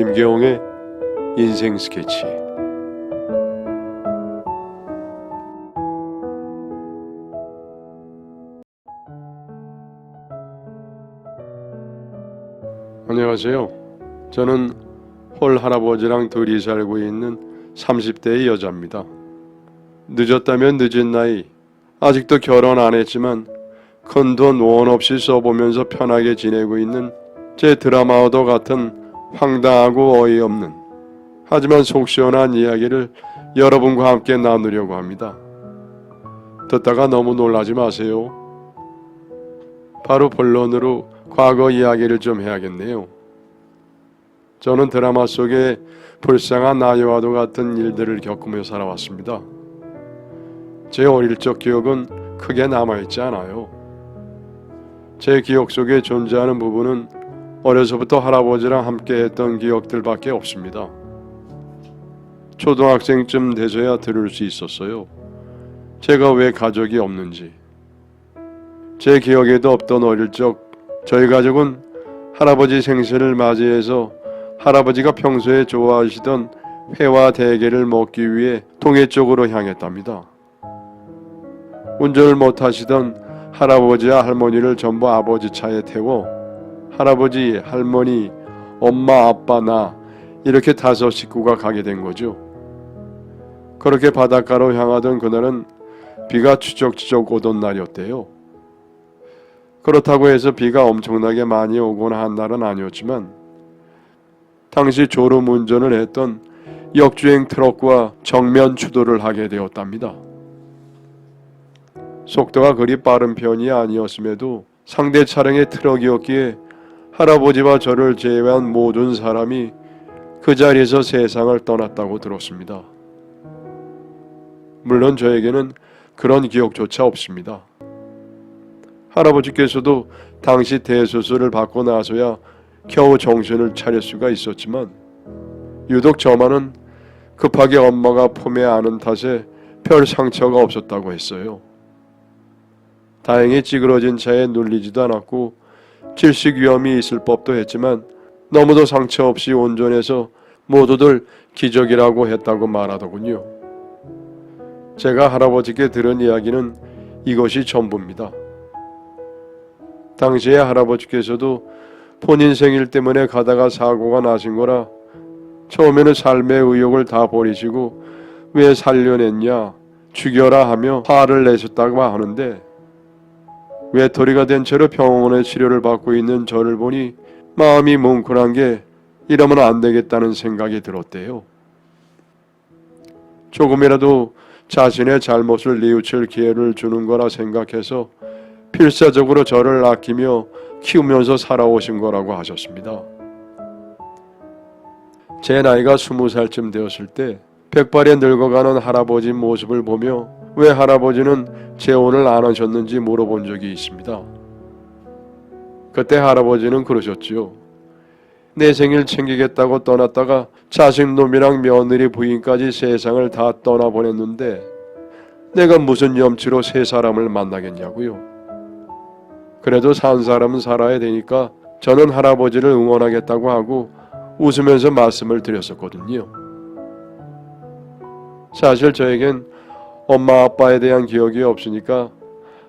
김계홍의 인생 스케치 안녕하세요. 저는 홀 할아버지랑 둘이 살고 있는 30대의 여자입니다. 늦었다면 늦은 나이, 아직도 결혼 안 했지만 큰 돈 원 없이 써보면서 편하게 지내고 있는 제 드라마와도 같은 황당하고 어이없는 하지만 속 시원한 이야기를 여러분과 함께 나누려고 합니다. 듣다가 너무 놀라지 마세요. 바로 본론으로 과거 이야기를 좀 해야겠네요. 저는 드라마 속에 불쌍한 나이와도 같은 일들을 겪으며 살아왔습니다. 제 어릴 적 기억은 크게 남아있지 않아요. 제 기억 속에 존재하는 부분은 어려서부터 할아버지랑 함께 했던 기억들밖에 없습니다. 초등학생쯤 돼서야 들을 수 있었어요. 제가 왜 가족이 없는지. 제 기억에도 없던 어릴 적 저희 가족은 할아버지 생신을 맞이해서 할아버지가 평소에 좋아하시던 회와 대게를 먹기 위해 동해 쪽으로 향했답니다. 운전을 못하시던 할아버지와 할머니를 전부 아버지 차에 태워 할아버지, 할머니, 엄마, 아빠, 나 이렇게 다섯 식구가 가게 된 거죠. 그렇게 바닷가로 향하던 그날은 비가 추적추적 오던 날이었대요. 그렇다고 해서 비가 엄청나게 많이 오거나 한 날은 아니었지만 당시 졸음 운전을 했던 역주행 트럭과 정면 추돌을 하게 되었답니다. 속도가 그리 빠른 편이 아니었음에도 상대 차량의 트럭이었기에 할아버지와 저를 제외한 모든 사람이 그 자리에서 세상을 떠났다고 들었습니다. 물론 저에게는 그런 기억조차 없습니다. 할아버지께서도 당시 대수술을 받고 나서야 겨우 정신을 차릴 수가 있었지만 유독 저만은 급하게 엄마가 품에 안은 탓에 별 상처가 없었다고 했어요. 다행히 찌그러진 차에 눌리지도 않았고 질식 위험이 있을 법도 했지만 너무도 상처 없이 온전해서 모두들 기적이라고 했다고 말하더군요. 제가 할아버지께 들은 이야기는 이것이 전부입니다. 당시에 할아버지께서도 본인 생일 때문에 가다가 사고가 나신 거라 처음에는 삶의 의욕을 다 버리시고 왜 살려냈냐 죽여라 하며 화를 내셨다고 하는데 외톨이가 된 채로 병원에 치료를 받고 있는 저를 보니 마음이 뭉클한 게 이러면 안 되겠다는 생각이 들었대요. 조금이라도 자신의 잘못을 뉘우칠 기회를 주는 거라 생각해서 필사적으로 저를 아끼며 키우면서 살아오신 거라고 하셨습니다. 제 나이가 스무 살쯤 되었을 때 백발에 늙어가는 할아버지 모습을 보며 왜 할아버지는 재혼을 안 하셨는지 물어본 적이 있습니다. 그때 할아버지는 그러셨지요. 내 생일 챙기겠다고 떠났다가 자식 놈이랑 며느리 부인까지 세상을 다 떠나보냈는데 내가 무슨 염치로 새 사람을 만나겠냐고요. 그래도 산 사람은 살아야 되니까 저는 할아버지를 응원하겠다고 하고 웃으면서 말씀을 드렸었거든요. 사실 저에겐 엄마 아빠에 대한 기억이 없으니까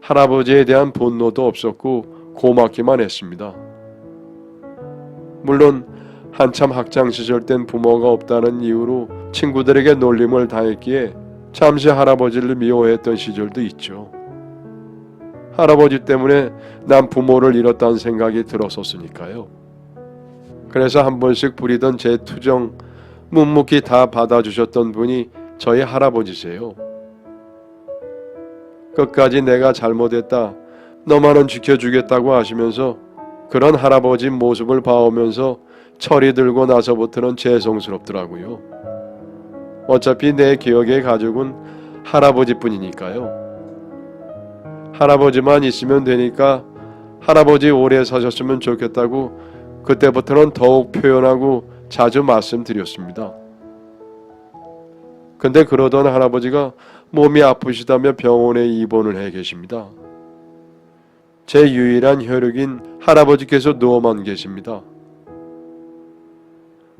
할아버지에 대한 분노도 없었고 고맙기만 했습니다. 물론 한참 학창 시절 땐 부모가 없다는 이유로 친구들에게 놀림을 당했기에 잠시 할아버지를 미워했던 시절도 있죠. 할아버지 때문에 난 부모를 잃었다는 생각이 들었었으니까요. 그래서 한 번씩 부리던 제 투정 묵묵히 다 받아주셨던 분이 저희 할아버지세요. 끝까지 내가 잘못했다. 너만은 지켜주겠다고 하시면서 그런 할아버지 모습을 봐오면서 철이 들고 나서부터는 죄송스럽더라고요. 어차피 내 기억의 가족은 할아버지뿐이니까요. 할아버지만 있으면 되니까 할아버지 오래 사셨으면 좋겠다고 그때부터는 더욱 표현하고 자주 말씀드렸습니다. 근데 그러던 할아버지가 몸이 아프시다며 병원에 입원을 해 계십니다. 제 유일한 혈육인 할아버지께서 누워만 계십니다.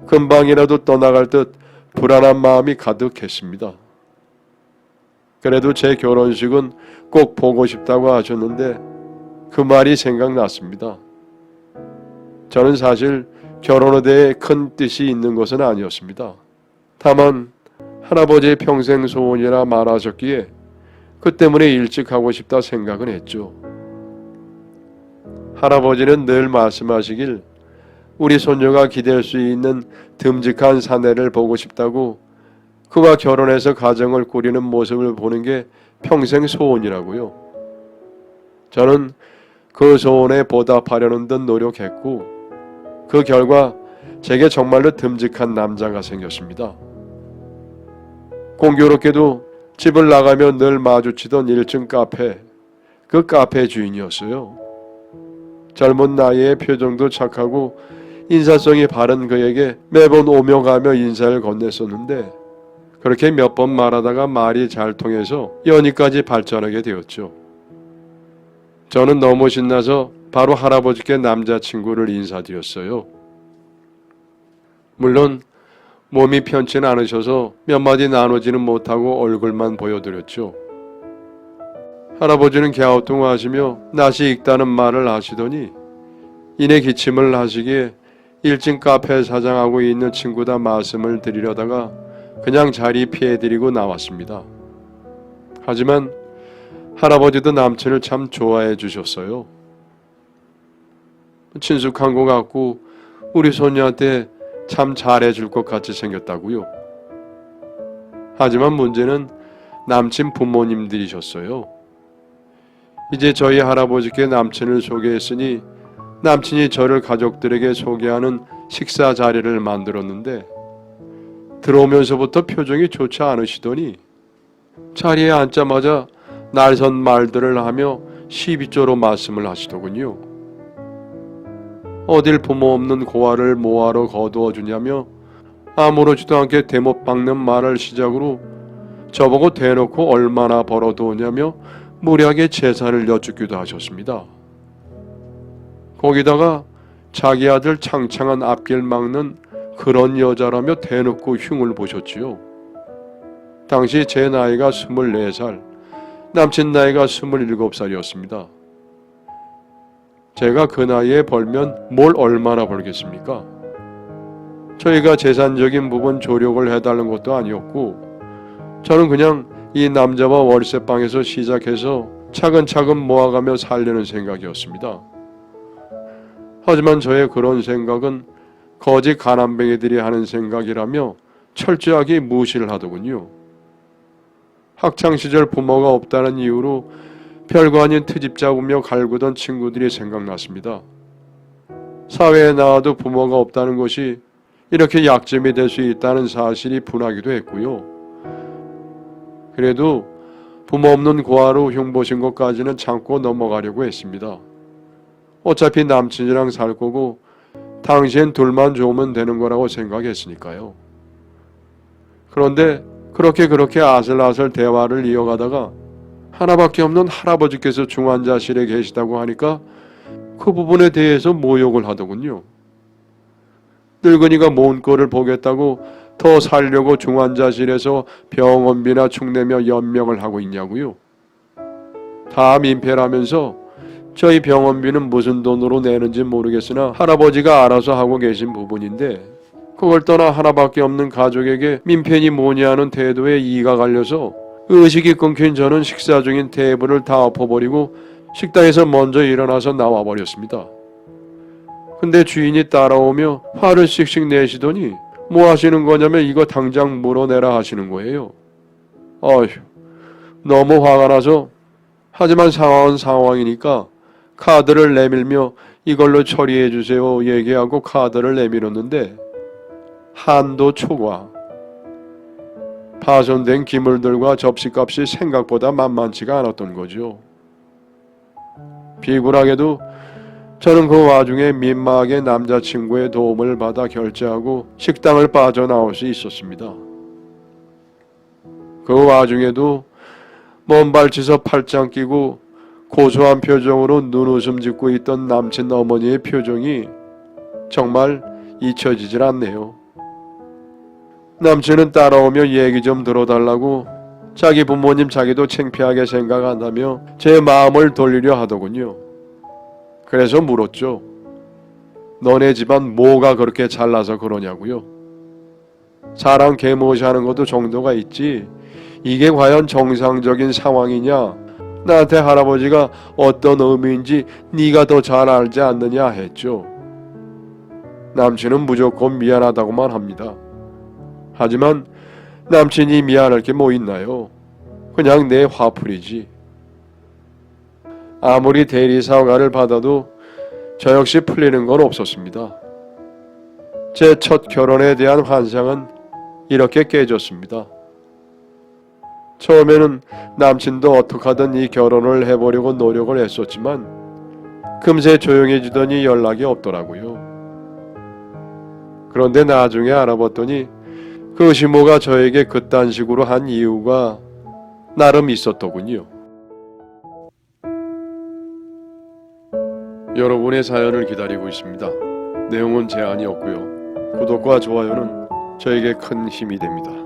금방이라도 떠나갈 듯 불안한 마음이 가득했습니다. 그래도 제 결혼식은 꼭 보고 싶다고 하셨는데 그 말이 생각났습니다. 저는 사실 결혼에 대해 큰 뜻이 있는 것은 아니었습니다. 다만 할아버지의 평생 소원이라 말하셨기에 그 때문에 일찍 하고 싶다 생각은 했죠. 할아버지는 늘 말씀하시길 우리 손녀가 기댈 수 있는 듬직한 사내를 보고 싶다고 그와 결혼해서 가정을 꾸리는 모습을 보는 게 평생 소원이라고요. 저는 그 소원에 보답하려는 듯 노력했고 그 결과 제게 정말로 듬직한 남자가 생겼습니다. 공교롭게도 집을 나가며 늘 마주치던 1층 카페, 그 카페 주인이었어요. 젊은 나이에 표정도 착하고 인사성이 바른 그에게 매번 오며 가며 인사를 건넸었는데 그렇게 몇 번 말하다가 말이 잘 통해서 연희까지 발전하게 되었죠. 저는 너무 신나서 바로 할아버지께 남자친구를 인사드렸어요. 물론 몸이 편치는 않으셔서 몇 마디 나누지는 못하고 얼굴만 보여드렸죠. 할아버지는 갸우뚱하시며 낯이 익다는 말을 하시더니 이내 기침을 하시기에 일진 카페 사장하고 있는 친구다 말씀을 드리려다가 그냥 자리 피해드리고 나왔습니다. 하지만 할아버지도 남친을 참 좋아해 주셨어요. 친숙한 것 같고 우리 손녀한테 참 잘해줄 것 같이 생겼다고요. 하지만 문제는 남친 부모님들이셨어요. 이제 저희 할아버지께 남친을 소개했으니 남친이 저를 가족들에게 소개하는 식사 자리를 만들었는데 들어오면서부터 표정이 좋지 않으시더니 자리에 앉자마자 날선 말들을 하며 시비조로 말씀을 하시더군요. 어딜 부모 없는 고아를 뭐하러 거두어 주냐며 아무렇지도 않게 대못 박는 말을 시작으로 저보고 대놓고 얼마나 벌어두었냐며 무리하게 제사를 여쭙기도 하셨습니다. 거기다가 자기 아들 창창한 앞길 막는 그런 여자라며 대놓고 흉을 보셨지요. 당시 제 나이가 24살, 남친 나이가 27살이었습니다. 제가 그 나이에 벌면 뭘 얼마나 벌겠습니까? 저희가 재산적인 부분 조력을 해달는 것도 아니었고 저는 그냥 이 남자와 월세방에서 시작해서 차근차근 모아가며 살려는 생각이었습니다. 하지만 저의 그런 생각은 거짓 가난뱅이들이 하는 생각이라며 철저하게 무시를 하더군요. 학창 시절 부모가 없다는 이유로 별거 아닌 트집 잡으며 갈구던 친구들이 생각났습니다. 사회에 나와도 부모가 없다는 것이 이렇게 약점이 될 수 있다는 사실이 분하기도 했고요. 그래도 부모 없는 고아로 흉보신 것까지는 참고 넘어가려고 했습니다. 어차피 남친이랑 살 거고 당신 둘만 좋으면 되는 거라고 생각했으니까요. 그런데 그렇게 그렇게 아슬아슬 대화를 이어가다가 하나밖에 없는 할아버지께서 중환자실에 계시다고 하니까 그 부분에 대해서 모욕을 하더군요. 늙은이가 먼 꼴을 보겠다고 더 살려고 중환자실에서 병원비나 축내며 연명을 하고 있냐고요. 다 민폐라면서 저희 병원비는 무슨 돈으로 내는지 모르겠으나 할아버지가 알아서 하고 계신 부분인데 그걸 떠나 하나밖에 없는 가족에게 민폐니 뭐냐는 태도에 이가 갈려서 의식이 끊긴 저는 식사 중인 테이블을 다 엎어버리고 식당에서 먼저 일어나서 나와버렸습니다. 근데 주인이 따라오며 화를 씩씩 내시더니 뭐 하시는 거냐면 이거 당장 물어내라 하시는 거예요. 어휴, 너무 화가 나서 하지만 상황은 상황이니까 카드를 내밀며 이걸로 처리해 주세요 얘기하고 카드를 내밀었는데 한도 초과 파손된 기물들과 접시값이 생각보다 만만치가 않았던 거죠. 비굴하게도 저는 그 와중에 민망하게 남자친구의 도움을 받아 결제하고 식당을 빠져나올 수 있었습니다. 그 와중에도 먼 발치서 팔짱 끼고 고소한 표정으로 눈웃음 짓고 있던 남친 어머니의 표정이 정말 잊혀지질 않네요. 남친은 따라오며 얘기 좀 들어달라고 자기 부모님 자기도 창피하게 생각한다며 제 마음을 돌리려 하더군요. 그래서 물었죠. 너네 집안 뭐가 그렇게 잘나서 그러냐고요. 사람 개무시하는 것도 정도가 있지. 이게 과연 정상적인 상황이냐? 나한테 할아버지가 어떤 의미인지 네가 더 잘 알지 않느냐 했죠. 남친은 무조건 미안하다고만 합니다. 하지만 남친이 미안할 게 뭐 있나요? 그냥 내 화풀이지. 아무리 대리 사과를 받아도 저 역시 풀리는 건 없었습니다. 제 첫 결혼에 대한 환상은 이렇게 깨졌습니다. 처음에는 남친도 어떡하든 이 결혼을 해보려고 노력을 했었지만 금세 조용해지더니 연락이 없더라고요. 그런데 나중에 알아봤더니 그 시모가 저에게 그딴 식으로 한 이유가 나름 있었더군요. 여러분의 사연을 기다리고 있습니다. 내용은 제한이 없고요. 구독과 좋아요는 저에게 큰 힘이 됩니다.